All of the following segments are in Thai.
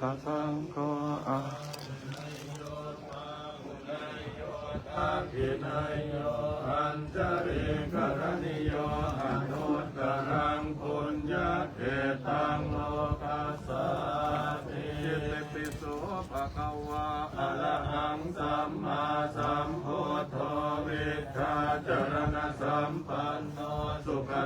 ตสังโฆอะอาภินายโยอัญจริกรณิโยอนุตตรังปุญญาเกตังโลกัสสาติยิติปิโสภะคะวะอะระหังสัมมาสัมพุทโธวิชาจรณสัมปันโน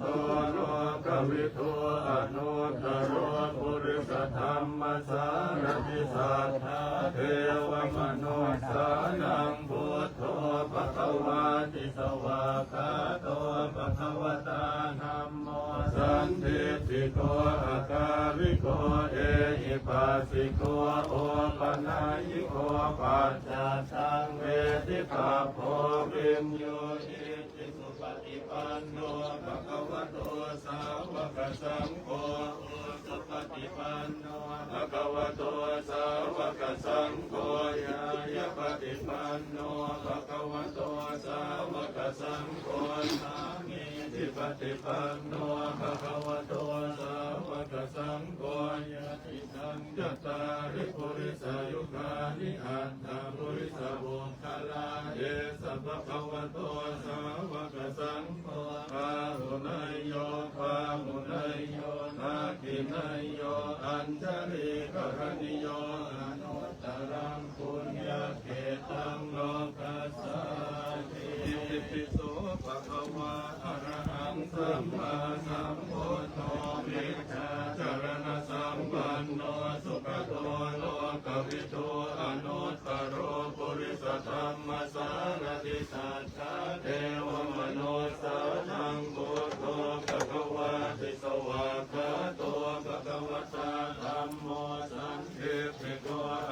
โตโลกวิทูอนุตตรปุริสธรรมสารติสัทธาเทวมนุษย์สานังพุทโธภะคะวะติสวากขาโตภะคะวตาธัมโมสันติติโกอาการิโกเอหิปัสสิโกโอปนัยโกปัจจตังเวทิตาโพวิมโยอิ ติปฏิปันโนภะคะวะโตสาวกสังโฆสุปฏิปันโนภะคะวะโตสาวกสังโฆยายะปฏิปันโนภะคะวะโตสาวกสังโฆสามีทิปฏิปันโนภะคะวะโตสาวกสังโฆยะติสังจตาริปุริสายุคานิอัตตาปุริสบุคลาเอสัพพะคะวะโตสาวกสังโฆปาหุนายโยปาหุนายโยนาคินายโยอัญชลิกรณิโยอนุตตรังปุญญาเกตังโลกัสสาติยิปิโสภะคะวะอะระหังสัมมาสัมพุทโธวิชาจารณสัมปันโนสุขโตโลกวิทู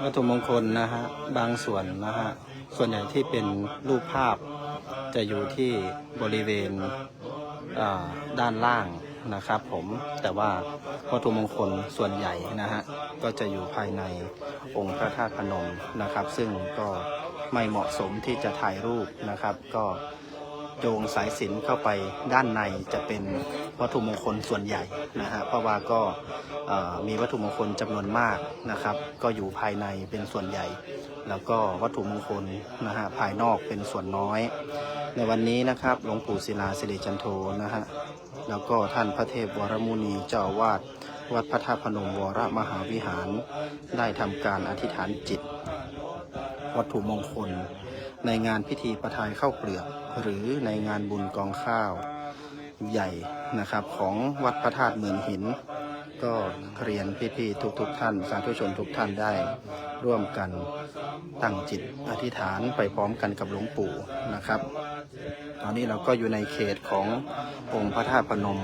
วัตถุมงคลนะฮะบางส่วนนะฮะส่วนใหญ่ที่เป็นรูปภาพจะอยู่ที่บริเวณด้านล่างนะครับผมแต่ว่าวัตถุมงคลส่วนใหญ่นะฮะก็จะอยู่ภายในองค์พระธาตุพนมนะครับ ซึ่งก็ไม่เหมาะสมที่จะถ่ายรูปนะครับ ก็ โยงสายสินเข้าไปด้านในจะเป็นวัตถุมงคลส่วนใหญ่นะฮะเพราะว่าก็มีวัตถุมงคลจำนวนมากนะครับ ก็อยู่ภายในเป็นส่วนใหญ่ แล้วก็วัตถุมงคลนะฮะภายนอกเป็นส่วนน้อย ในวันนี้นะครับหลวงปู่ศิลาสิริจันโทนะฮะแล้วก็ท่านพระเทพวรมุนีเจ้าวาดวัดพระธาตุพนมวรมหาวิหารได้ทำการอธิษฐานจิต วัตถุมงคล ในงานพิธีประทายเข้าเปลือก หรือในงานบุญกองข้าวใหญ่นะครับ ของวัดพระธาตุเมืองหิน ก็เรียนพี่ๆทุกๆท่าน สาธุชนทุกท่านได้ ร่วมกันตั้งจิตอธิษฐานไปพร้อมกันกับหลวงปู่นะครับ ตอนนี้เราก็อยู่ในเขตขององค์พระธาตุพนม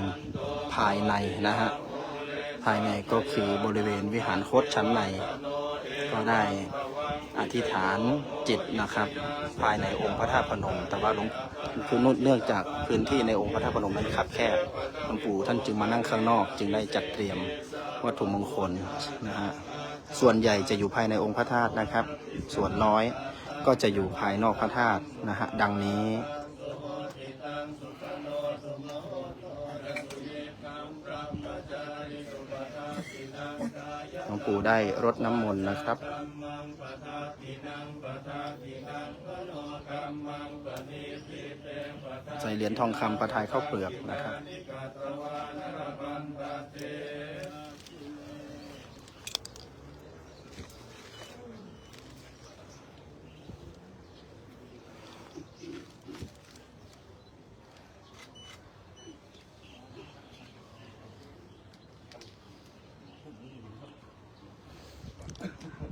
ภายในนะฮะภายในก็คือบริเวณวิหารโคตชั้นใน ก็ได้ อธิษฐานจิตนะครับ ภายในองค์พระธาตุพนม แต่ว่าหลวงคือเนื่องจากพื้นที่ในองค์พระธาตุพนมนั้นคับแคบหลวงปู่ท่านจึงมานั่งข้างนอก จึงได้จัดเตรียมวัตถุมงคลนะฮะส่วนใหญ่จะอยู่ภายในองค์พระธาตุนะครับ ส่วนน้อยก็จะอยู่ภายนอกพระธาตุนะฮะดังนี้ หลวง ปู่ได้รดน้ำมนต์นะครับใส่เหรียญทองคำประทายเข้าวเปลือกนะครับ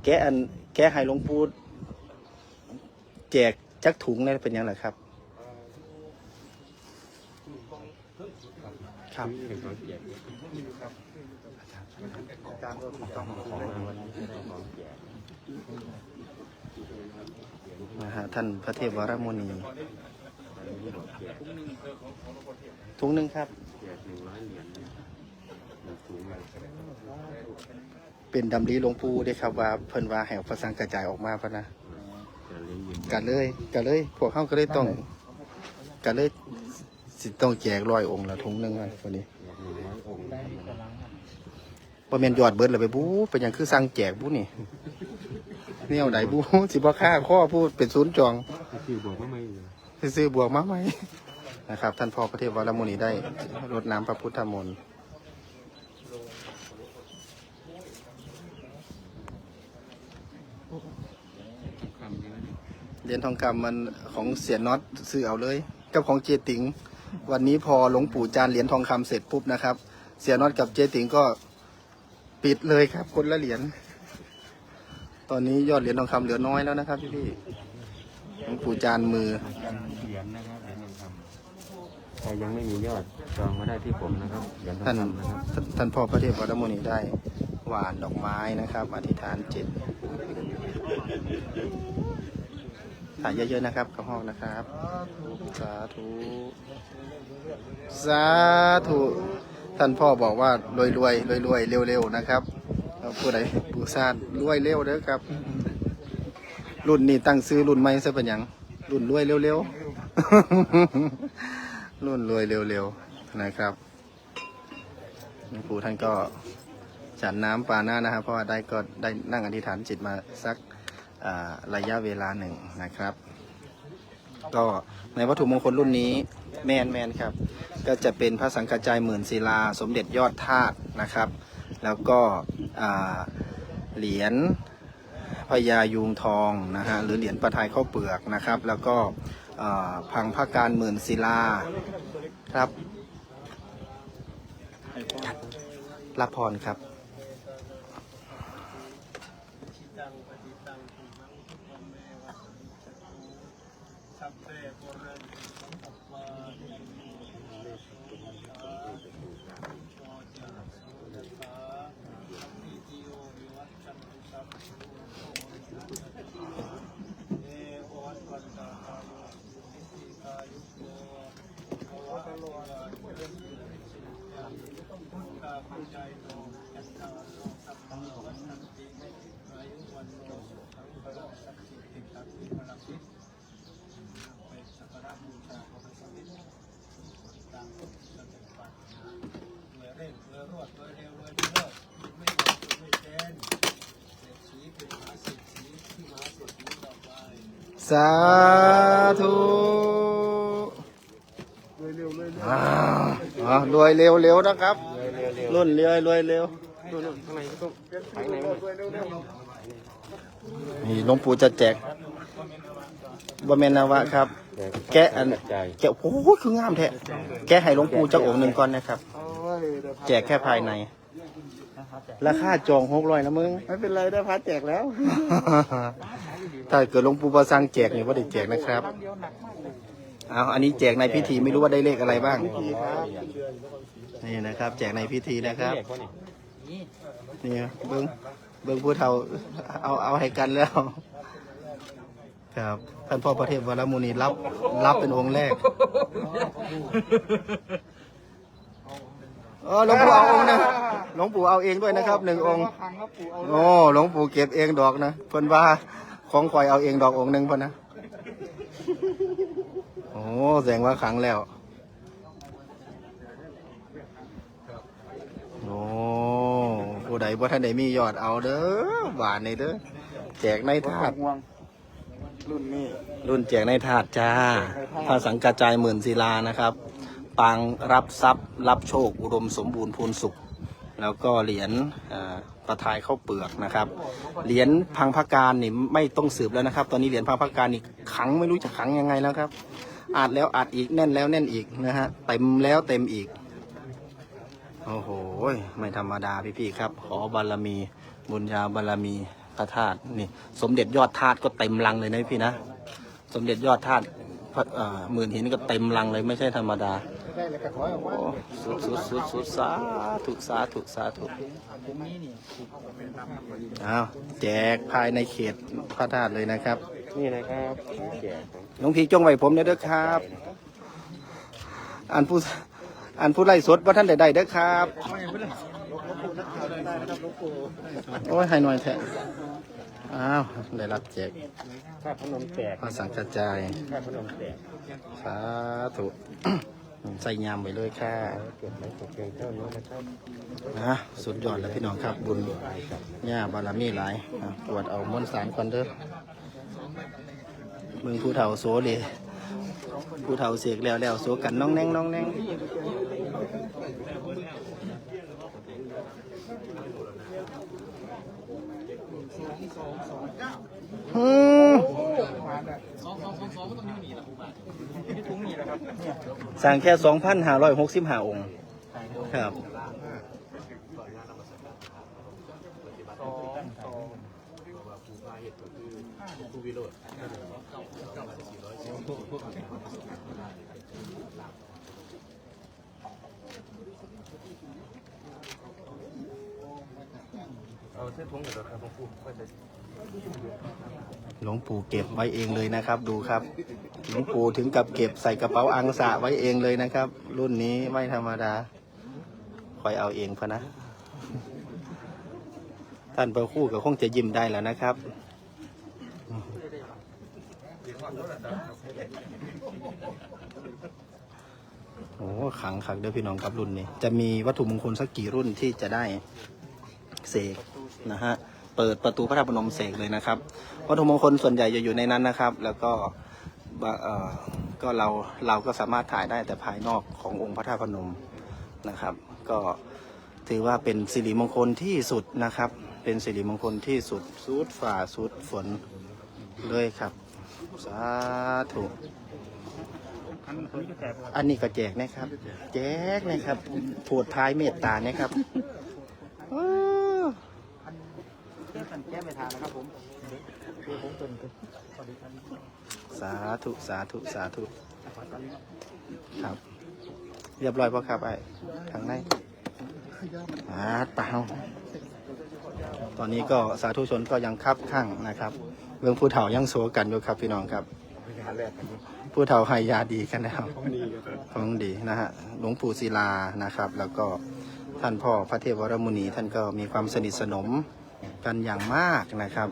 แกอันแกให้หลวงปู่แจกจักถุงนี่เป็นยังไงครับ ครับนะฮะท่านพระเทพวรมุนีถุงหนึ่งครับ เป็นดำรีหลวงปู่เด้ครับว่าเพิ่นว่าให้เอาภาษากระจายออกมาพะนะกันเลย กันเลย พวกเขาก็เลยต้องกันเลยสิต้องแจกร้อยองค์ละถุงหนึ่งวันวันนี้บ่แม่นยอดเบิดเลยไปบูเป็นหยังคือสั่งแจกบูนี่แนวไหนบูสิบ่ค่าข้อพูดเป็นศูนย์จองคือบวกไม่ไม่ไปซื้อบวกมาไหมนะครับ ท่านพ่อพระเทพวรมุนีได้รดน้ำพระพุทธมนต์ เหรียญทองคำมันของเสียน็อตซื้อเอาเลย กับของเจติงวันนี้พอหลวงปู่จานเหรียญทองคำเสร็จปุ๊บนะครับ เสียน็อตกับเจติงก็ปิดเลยครับ คนละเหรียญตอนนี้ยอดเหรียญทองคำเหลือน้อยแล้วนะครับพี่พี่ๆหลวงปู่จานมือเหรียญนะครับเหรียญทองคำใครยังไม่มียอดจองมาได้ที่ผมนะครับเหรียญทองท่านคำนะครับท่านท่านพ่อพระเทพวรมุนีได้หวานดอกไม้นะครับ อธิษฐานจิต ถ่ายเยอะๆนะครับกระหอกนะครับ สาธุ สาธุ ท่านพ่อบอกว่ารวยรวยรวยรวยๆเร็วๆนะครับผู้ใดผู้ซาดรวยเร็วเด้อครับ รุ่นนี้ตั้งซื้อรุ่นใหม่ซะเป็นหยังรุ่นรวยเร็วๆ รุ่นรวยเร็วๆนะครับหลวงปู่ท่านก็ฉันน้ำปาหน้านะครับ เพราะว่าได้ก็ได้นั่งอธิษฐานจิตมาสัก ระยะเวลาหนึ่งนะครับ ก็ในวัตถุมงคลรุ่นนี้แมนแมนครับ ก็จะเป็นพระสังฆจายหมื่นศิลา สมเด็จยอดธาตุนะครับ แล้วก็เหรียญพญายูงทองนะฮะหรือเหรียญประทายข้าวเปลือกนะครับ แล้วก็พังพระการหมื่นศิลาครับรับพรครับ สาธุอ่าอ่ารวยเร็วเร็วนะครับรุ่นเร็วรวยเร็วข้างในก็ต้องข้างในมันนี่หลวงปู่จะแจกบะเมนนาวะครับ แกะอันใจแกะโอ้โหคืองามแท้แกะให้หลวงปู่จักองค์หนึ่งก่อนนะครับ แจกแค่ภายในราคาจองหกร้อยนะมึง ไม่เป็นไรได้พัดแจกแล้ว ถ้าเกิดหลวงปู่ประสังแจกเนี่ยว่าได้แจกนะครับเอาอันนี้แจกในพิธีไม่รู้ว่าได้เลขอะไรบ้าง นี่นะครับ แจกในพิธีนะครับ นี่เบิ้งเบิ้งผู้เฒ่าเอาเอาให้กันแล้ว ครับท่านพ่อประเทศวรมุนีรับ รับเป็นองค์แรกเออหลวงปู่เอาองค์นึงหลวงปู่เอาเองด้วยนะครับหนึ่งองค์โอ้หลวงปู่เก็บเองดอกนะเพิ่นว่า ของคอยเอาเองดอกองค์หนึ่งพ่นนะ โอ้แสดงว่าขังแล้ว โอ้ผู้ใดบ่ท่านใดมียอดเอาเด้อหวานนี่เด้อ แจกในถาดห่วงรุ่นนี้ รุ่นแจกในถาดจ้าพระสังกระจายหมื่นศิลานะครับ ปังรับทรัพย์ รับโชค อุดมสมบูรณ์พูนสุข แล้วก็เหรียญประทายข้าวเปลือกนะครับ เหรียญพังพักการนี่ไม่ต้องสืบแล้วนะครับ ตอนนี้เหรียญพังพักการนี่ขังไม่รู้จะขังยังไงแล้วครับอัดแล้วอัดอีกแน่นแล้วแน่นอีกนะฮะเต็มแล้วเต็มอีกโอ้โหไม่ธรรมดาพี่ๆครับ ขอบารมี บุญญาบารมีพระธาตุนี่ สมเด็จยอดธาตุก็เต็มลังเลยนะพี่นะ สมเด็จยอดธาตุหมื่นหินก็เต็มลังเลยไม่ใช่ธรรมดา ได้เลยกระถอยออกมาโอ้สุดสุดสุดสุดสาธุสาธุสาธุอ้าวแจกภายในเขตพระธาตุเลยนะครับ นี่นะครับแจกหลวงพี่จงไว้ผมเด้อครับอันผู้อันผู้ไล่สดว่าท่านใดๆเด้อครับโอ้ยให้หน่อยแทะอ้าวได้รับแจกข้าพนมแตกพระสังฆจายข้าพนมแตกสาธุ ใส่ยำไปเลยค่ะเก็บไว้ตกเก่งเท่านี้นะครับนะสุดยอดแล้วพี่น้องครับบุญย่าบารมีหลายอะตรวจเอามวลสารก่อนเด้อมึงผู้เฒ่าโซเลยผู้เฒ่าเสกแล้วแล้วโซกันน้องแนงน้องแนงอืม สั่งแค่สองพันห้าร้อยหกสิบห้าองค์ ครับ เอาเส้นทงกับเราครับผมหลวงปู่เก็บไว้เองเลยนะครับ ดูครับ หลวงปู่ถึงกับเก็บใส่กระเป๋าอังสะไว้เองเลยนะครับ รุ่นนี้ไม่ธรรมดาคอยเอาเองพะนะ ท่านประคู่ก็คงจะยิ้มได้แล้วนะครับโอ้ขังขังเด้อพี่น้องครับรุ่นนี้ จะมีวัตถุมงคลสักกี่รุ่นที่จะได้เสก นะฮะเปิดประตูพระธาตุพนมเสกเลยนะครับวัตถุมงคลส่วนใหญ่จะอยู่ในนั้นนะครับ แล้วก็เอ่อก็เราเราก็สามารถถ่ายได้แต่ภายนอกขององค์พระธาตุพนมนะครับ ก็ถือว่าเป็นสิริมงคลที่สุดนะครับ เป็นสิริมงคลที่สุดสุดฝ่าสุดฝนเลยครับ สาธุอันนี้ก็แจกนะครับ แจกนะครับโผดท้ายเมตตานะครับอ้าว แก้ไม่ ทานนะครับผมคือผมเป็นสาธุสาธุสาธุครับ เรียบร้อยป่ะครับไอ้ทางในอ่าเปล่าตอนนี้ก็สาธุชนก็ยังคับข้างนะครับเรื่องผู้เฒ่ายังโซกันอยู่ครับพี่น้องครับงานแรกกันนี้ผู้เฒ่าให้ยาดีกันแล้วของดีครับของดีนะฮะหลวงปู่ศิลานะครับ แล้วก็ท่านพ่อพระเทพวรมุนีท่านก็มีความสนิทสนม กันอย่างมากนะครับ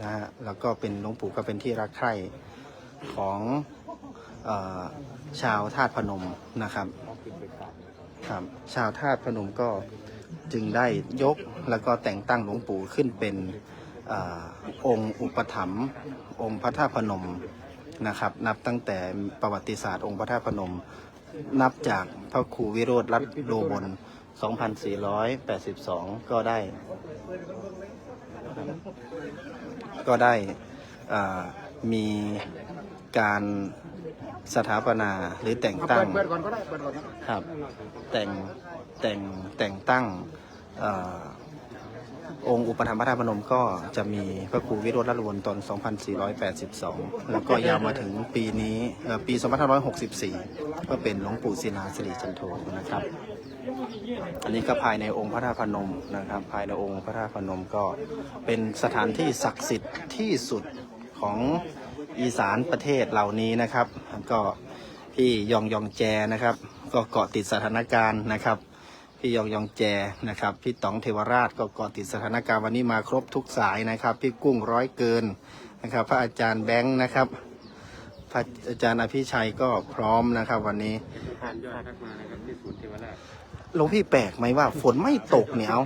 นะฮะแล้วก็เป็นหลวงปู่ก็เป็นที่รักใคร่ของออชาวธาตุพนมนะครับครับชาวธาตุพนมก็จึงได้ยกแล้วก็แต่งตั้งหลวงปู่ขึ้นเป็นอองค์อุปถัมภ์องค์พระธาตุพนมนะครับ นับตั้งแต่ประวัติศาสตร์องค์พระธาตุพนม นับจากพระครูวิโรธรัตน์โลบน 2482 ก็ได้ ก็ได้อ่ามีการสถาปนาหรือแต่งตั้งเปิดก่อนก็ได้เปิดก่อนครับครับ แต่งแต่งแต่งตั้งเออองค์อุปถัมภ์พระธาตุพนมก็จะมีพระครูวิโรจน์รัตนวรตอน 2482 แล้วก็ยาวมาถึงปีนี้เอ่อปี 2564 ก็เป็นหลวงปู่ศิลาสิริจันโทนะครับ อันนี้ก็ภายในองค์พระธาตุพนมนะครับ ภายในองค์พระธาตุพนมก็เป็นสถานที่ศักดิ์สิทธิ์ที่สุดของอีสานประเทศเหล่านี้นะครับ ก็พี่ยองยองแจนะครับ ก็เกาะติดสถานการณ์นะครับ พี่ยองยองแจนะครับ พี่ต๋องเทวราชก็เกาะติดสถานการณ์วันนี้มาครบทุกสายนะครับ พี่กุ้งร้อยเกินนะครับ พระอาจารย์แบงค์นะครับพระอาจารย์อภิชัยก็พร้อมนะครับ วันนี้ผ่านยอดทักมานะครับที่ศูนย์เทวราช หลวงพี่แปลกไหมว่า ฝนไม่ตกเนี่ยเอา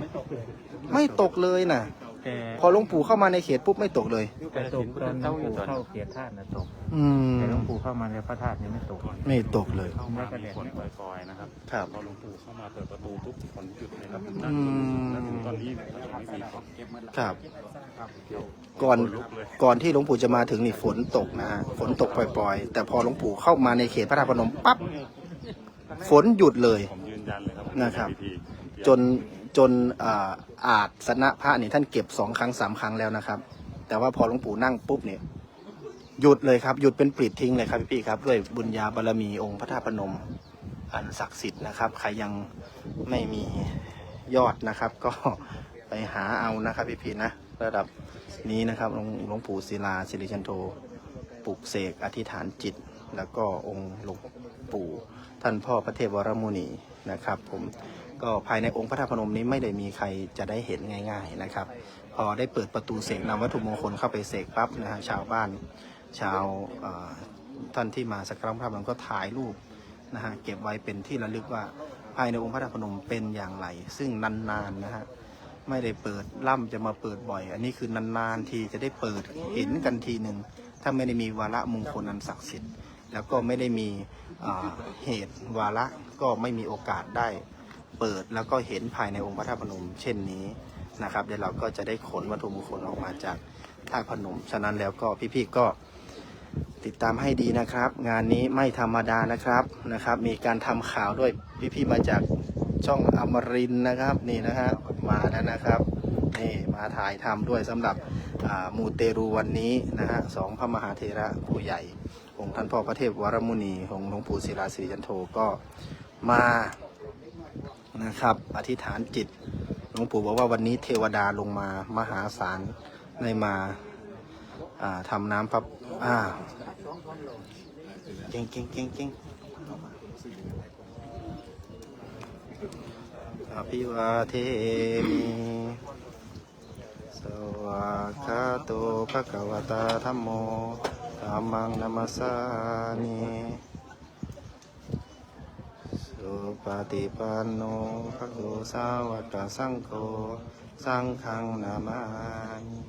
ไม่ตกเลยนะแต่พอหลวงปู่เข้ามาในเขตปุ๊บไม่ตกเลย แต่ตกตอนหลวงปู่เข้าเกียรติธาตุนะตกอืมแต่หลวงปู่เข้ามาในพระธาตุนี่ไม่ตกไม่ตกเลย เข้ามามีฝนปล่อยๆนะครับครับ พอหลวงปู่เข้ามาเปิดประตูปุ๊บฝนหยุดเลยครับอืมแล้วถึงตอนนี้เนี่ยก็ยังไม่มีฝนเก็บมาครับ ก่อนก่อนที่หลวงปู่จะมาถึงนี่ฝนตกนะฮะฝนตกปล่อยๆ แต่พอหลวงปู่เข้ามาในเขตพระธาตุพนมปั๊บฝนหยุดเลย ผมยื นยันเลยครับนะครับพิธีจนจนอ่าอาจสนะพระนี่ท่านเก็บสองครั้งสามครั้งแล้วนะครับ แต่ว่าพอหลวงปู่นั่งปุ๊บเนี่ยหยุดเลยครับหยุดเป็นปลิดทิ้งเลยครับพี่ๆครับด้วยบุญญาบารมีองค์พระธาตุพนม อันศักดิ์สิทธิ์นะครับใครยังไม่มียอดนะครับ ก็ไปหาเอานะครับพี่ๆนะระดับนี้นะครับหลวงหลวงปู่ศิลาสิริจันโทปลุกเสกอธิษฐานจิต แล้วก็องค์หลวง ปู่ ท่านพ่อพระเทพวรมุนีนะครับ ผมก็ภายในองค์พระธาตุพนมนี้ไม่ได้มีใครจะได้เห็นง่าย ๆนะครับ พอได้เปิดประตูเสกนำวัตถุมงคลเข้าไปเสกปั๊บนะฮะชาวบ้านชาวท่านที่มาสักการะพระธาตุก็ถ่ายรูปนะฮะเก็บไว้เป็นที่ระลึกว่าภายในองค์พระธาตุพนมเป็นอย่างไร ซึ่งนานๆนะฮะไม่ได้เปิดล่ำจะมาเปิดบ่อย อันนี้คือนานๆทีจะได้เปิดเห็นกันทีหนึ่งถ้าไม่ได้มีวาระมงคลอันศักดิ์สิทธิ์ แล้วก็ไม่ได้มีเหตุวาระก็ไม่มีโอกาสได้เปิดแล้วก็เห็นภายในองค์พระธาตุพนม เช่นนี้นะครับเดี๋ยวเราก็จะได้ขนวัตถุมงคลออกมาจากธาตุพนม ฉะนั้นแล้วก็พี่ๆก็ติดตามให้ดีนะครับ งานนี้ไม่ธรรมดานะครับนะครับ มีการทำข่าวด้วยพี่ๆมาจากช่องอมรินนะครับนี่นะฮะมาแล้วนะครับ นี่มาถ่ายทำด้วยสำหรับมูเตรูวันนี้นะฮะสองพระมหาเถระผู้ใหญ่ องค์ท่านพ่อพระเทพวรมุนีองค์หลวงปู่ศิลาสิริจันโทก็มานะครับ อธิษฐานจิตหลวงปู่บอกว่าวันนี้เทวดาลงมามหาศาลได้มาอ่าทำน้ำพับอ่าเก่งเก่งเก่งเก่งอภิวาเทมิ สวากขาโตภะคะวตาธัมโมธัมมังนัมัสสามิสุปฏิปันโนภะคะวะสาวกสังโฆสังฆังนามามิ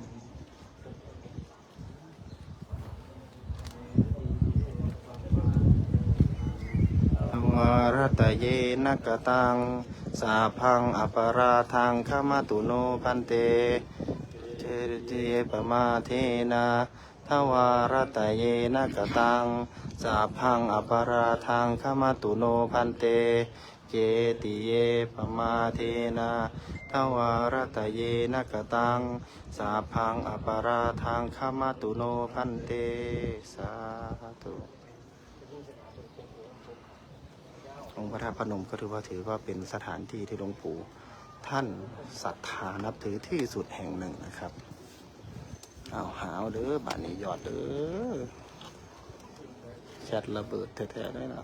ธรรมรัตเยนกตัง สาพังอปาราทังขมาตุโนพันเต เจริเจปมาเทนะทวารตะเยนกตังสาพังอปราทังขมาตุโนพันเตเจติเยปมาเทนะทวารตะเยนกตังสาพังอปราทังขมาตุโนพันเตสาธุองค์พระธาตุพนมก็ถือว่าถือว่าเป็นสถานที่ที่หลวงปู่ ท่านศรัทธานับถือที่สุดแห่งหนึ่งนะครับ เอาหาวเด้อบานนี้ยอดเด้อแชทระเบิดแท้ๆได้นะ